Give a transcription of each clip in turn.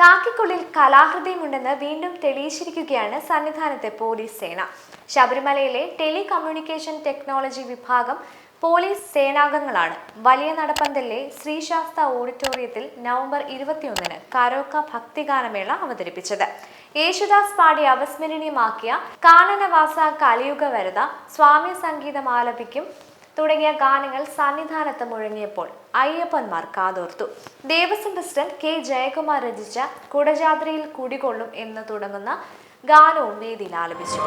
കാക്കിക്കുള്ളിൽ കലാഹൃദയമുണ്ടെന്ന് വീണ്ടും തെളിയിച്ചിരിക്കുകയാണ് സന്നിധാനത്തെ പോലീസ് സേന. ശബരിമലയിലെ ടെലി കമ്മ്യൂണിക്കേഷൻ ടെക്നോളജി വിഭാഗം പോലീസ് സേനാംഗങ്ങളാണ്. വലിയ നടപ്പന്തലിലെ ശ്രീശാസ്ത ഓഡിറ്റോറിയത്തിൽ നവംബർ ഇരുപത്തിയൊന്നിന് കരോക്ക ഭക്തിഗാനമേള അവതരിപ്പിച്ചത്. യേശുദാസ് പാടി അവസ്മരണീയമാക്കിയ കാനനവാസ കലിയുഗ വരത സ്വാമി സംഗീതം ആലപിക്കും തുടങ്ങിയ ഗാനങ്ങൾ സന്നിധാനത്ത് മുഴങ്ങിയപ്പോൾ അയ്യപ്പന്മാർ കാതോർത്തു. Devaswom president K. ജയകുമാർ രചിച്ച കുടജാദ്രിയിൽ കുടികൊള്ളും എന്ന് തുടങ്ങുന്ന ഗാനവും വേദിയിൽ ആലപിച്ചു.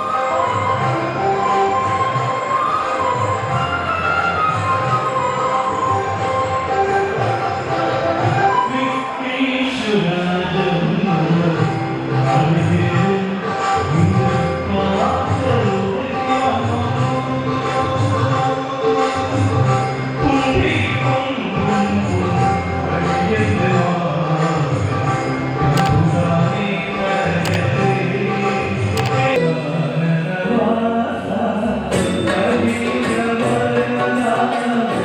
love.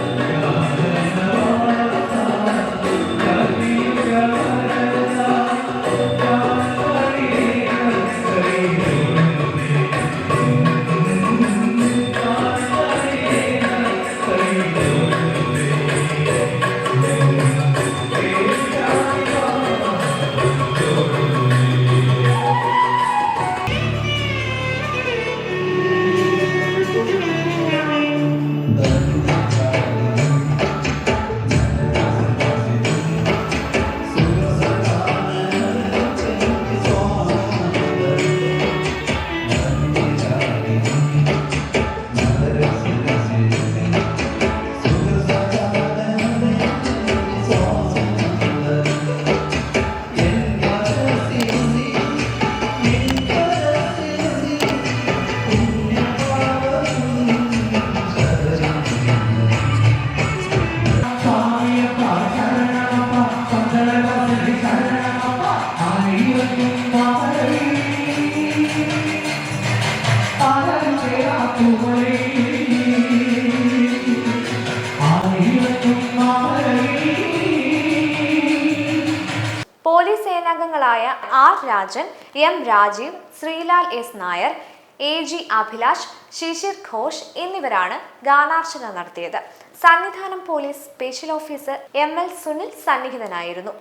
Police സേനാംഗങ്ങളായ R Rajan M Rajeev Srilal S Nair A G Abhilash Shishir Ghosh എന്നിവരാണ് ഗാനാർച്ചന നടത്തിയത്. Sannidhanam police special officer M L Sunil സന്നിഹിതനായിരുന്നു.